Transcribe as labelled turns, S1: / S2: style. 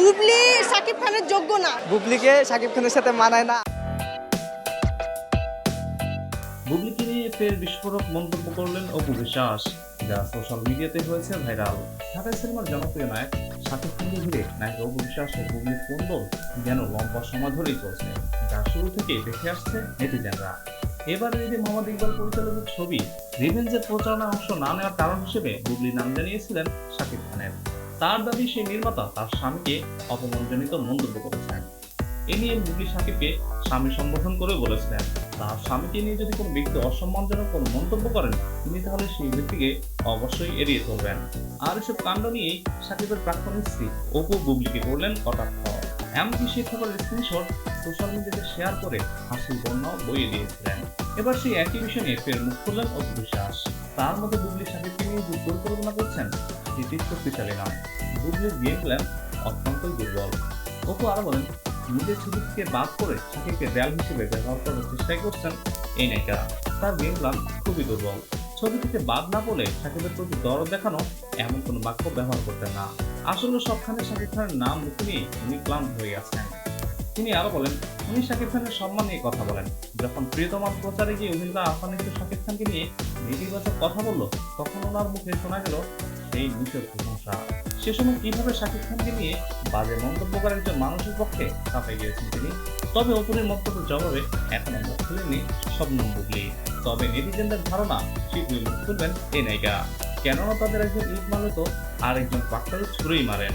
S1: বুবলি সাকিব খানের যোগ্য না।
S2: বুবলিকে শাকিব খানের সাথে মানায় না।
S3: বুবলিকে নিয়ে ফের বিস্ফোরক মন্তব্য করলেন অপু বিশ্বাস? যা সোশ্যাল মিডিয়াতে হয়েছে ভাইরাল। ঢাকাই সিনেমার জনপ্রিয় নায়ক সাকিব খানকে ঘিরে নায়ক অপু বিশ্বাস ও বুবলির কোন্দল যেন লম্বা সময় ধরেই চলছে। যা শুরু থেকে দেখে আসছে নেটিজেনরা। এবার ঈদে মোহাম্মদ ইকবাল পরিচালিত ছবি রিভেঞ্জের প্রচারণা অংশ না নেওয়ার কারণ হিসেবে বুবলি নাম জানিয়েছিলেন শাকিব খানের। তার দাবি সেই নির্মাতা তার স্বামীকে অপমানজনিত মন্তব্য করেছেন। এ নিয়ে বুবলি সাকিবকে স্বামী সম্বোধন করে বলেছিলেন তার স্বামীকে নিয়ে যদি কোনো ব্যক্তি অসম্মানজনক কোনো মন্তব্য করেন, তিনি তাহলে সেই ব্যক্তিকে অবশ্যই এড়িয়ে চলবেন। আর এসব কাণ্ড নিয়েই সাকিবের প্রাক্তন স্ত্রী অপু বুবলিকে করলেন কটাক্ষ। এমনকি সেই খবরের স্ক্রিনশট সোশ্যাল মিডিয়াতে শেয়ার করে হাসির বন্যাও বইয়ে দিয়েছিলেন। এবার সেই একই বিষয় নিয়ে ফের মুখ খুললেন অপু বিশ্বাস। তার মধ্যে বুবলি সাকিবকে নিয়ে যে পরিকল্পনা করছেন সেটি শক্তিশালী নয়। বুবলির গেম প্ল্যান অত্যন্তই দুর্বল। অপু আরও বলেন, নিজের ছবি থেকে বাদ করে সাকিবকে দেয়াল হিসেবে ব্যবহার করার চেষ্টাই করছেন এই নায়িকা তার গেম প্ল্যান খুবই দুর্বল। ছবি থেকে বাদ না বলে সাকিবের প্রতি দরদ দেখানো এমন কোনো বাক্য ব্যবহার করতেন না। আসলে সবখানে শাকিব খানের নাম মুখে নিয়ে উনি ক্লান্ত হয়ে আছেন। তিনি আরও বলেন, উনি শাকিব খানের সম্মান নিয়ে কথা বলেন। যখন প্রিয়তমার প্রচারে গিয়ে অভিনেতা আফান ইসু শাকিব খানকে নিয়ে নেতিবাচক কথা বলল, তখন ওনার মুখে শোনা গেল সেই নিচের প্রশংসা। সে সময় কীভাবে শাকিব খানকে নিয়ে বাজে মন্তব্য করার একজন মানুষের পক্ষে চাপে গিয়েছেন তিনি। তবে অপুরের মন্তব্যের জবাবে এখনও মুখ খুলেননি স্বপ্ন বুবলি। তবে নেটিজেনদের ধারণা, শীঘ্রই মুখ খুলবেন এই নায়িকা। কেননা তাদের একজন ইট মারলে তো আর একজন পাক্তাকে ছুঁড়েই মারেন।